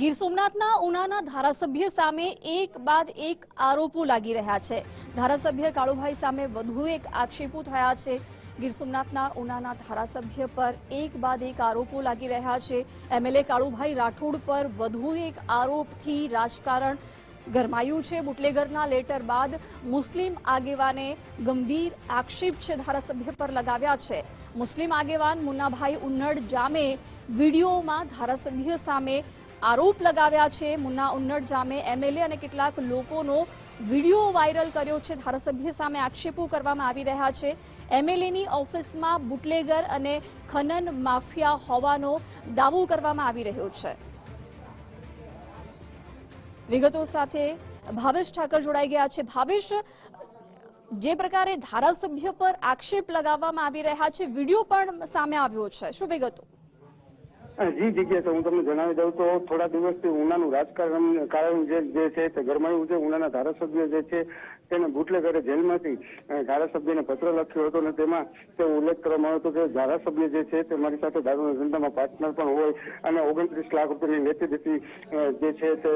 ગીર સોમનાથના ઉનાના ધારાસભ્ય સામે એક બાદ એક આરોપો લાગી રહ્યા છે. ધારાસભ્ય કાળુભાઈ સામે વધુ એક આક્ષેપો થયા છે. ગીર સોમનાથના ઉનાના ધારાસભ્ય પર એક બાદ એક આરોપો લાગી રહ્યા છે. એમએલએ કાળુભાઈ રાઠોડ પર વધુ એક આરોપથી રાજકારણ ગરમાયું છે. બુટલેગરના લેટર બાદ મુસ્લિમ આગેવાને ગંભીર આક્ષેપ છે ધારાસભ્ય પર લગાવ્યા છે. મુસ્લિમ આગેવાન મુન્નાભાઈ ઉન્નડ જામે વિડીયોમાં ધારાસભ્ય સામે આરોપ લગાવ્યા છે. મુન્ના ઉન્નડ જામે એમએલએ અને કેટલાક લોકોનો વીડિયો વાયરલ કર્યો છે. ધારાસભ્ય સામે આક્ષેપો કરવામાં આવી રહ્યા છે. એમએલએની ઓફિસમાં બુટલેગર અને ખનન માફિયા હોવાનો દાવો કરવામાં આવી રહ્યો છે. વિગતો સાથે ભાવેશ ઠાકર જોડાઈ ગયા છે. ભાવેશ, જે પ્રકારે ધારાસભ્ય પર આક્ષેપ લગાવવામાં આવી રહ્યા છે, વીડિયો પણ સામે આવ્યો છે. શું વિગતો? જી જગ્યા હું તમને જણાવી દઉં તો થોડા દિવસથી ઉનાનું રાજકારણ કારણ જે છે તે ગરમાયું છે. ઉનાના ધારાસભ્ય જે છે તેને બુટલેગરે જેલમાંથી ધારાસભ્યને પત્ર લખ્યો હતો અને તેમાં તે ઉલ્લેખ કરવામાં આવ્યો હતો કે ધારાસભ્ય જે છે તે મારી સાથે દારૂના ધંધામાં પાર્ટનર પણ હોય અને ઓગણત્રીસ લાખ રૂપિયાની લેતી દેતી જે છે તે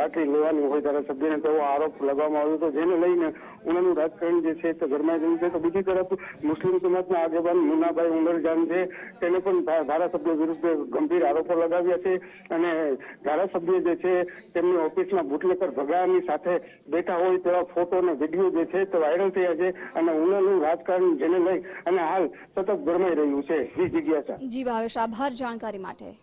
બાકી લેવાની હોય ધારાસભ્યને તેવો આરોપ લગાવવામાં આવ્યો હતો. જેને લઈને ઉનાનું રાજકારણ જે છે તે ગરમાઈ ગયું છે. તો બીજી તરફ મુસ્લિમ સમાજના આગેવાન મુનાભાઈ ઉંગરજાન છે, તેને પણ ધારાસભ્ય વિરુદ્ધ ગંભીર આરોપો લગાવ્યા છે અને ધારાસભ્ય જે છે તેમની ઓફિસમાં બુટલેકર ભગાની સાથે બેઠા હોય તેવા ફોટો અને વીડિયો જે છે તે વાયરલ થયા છે અને ઉનાનું રાજકારણ જેને લઈ અને હાલ સતત ગરમાઈ રહ્યું છે. જી જિજ્ઞાસા જી, ભાવેશ, આભાર જાણકારી માટે.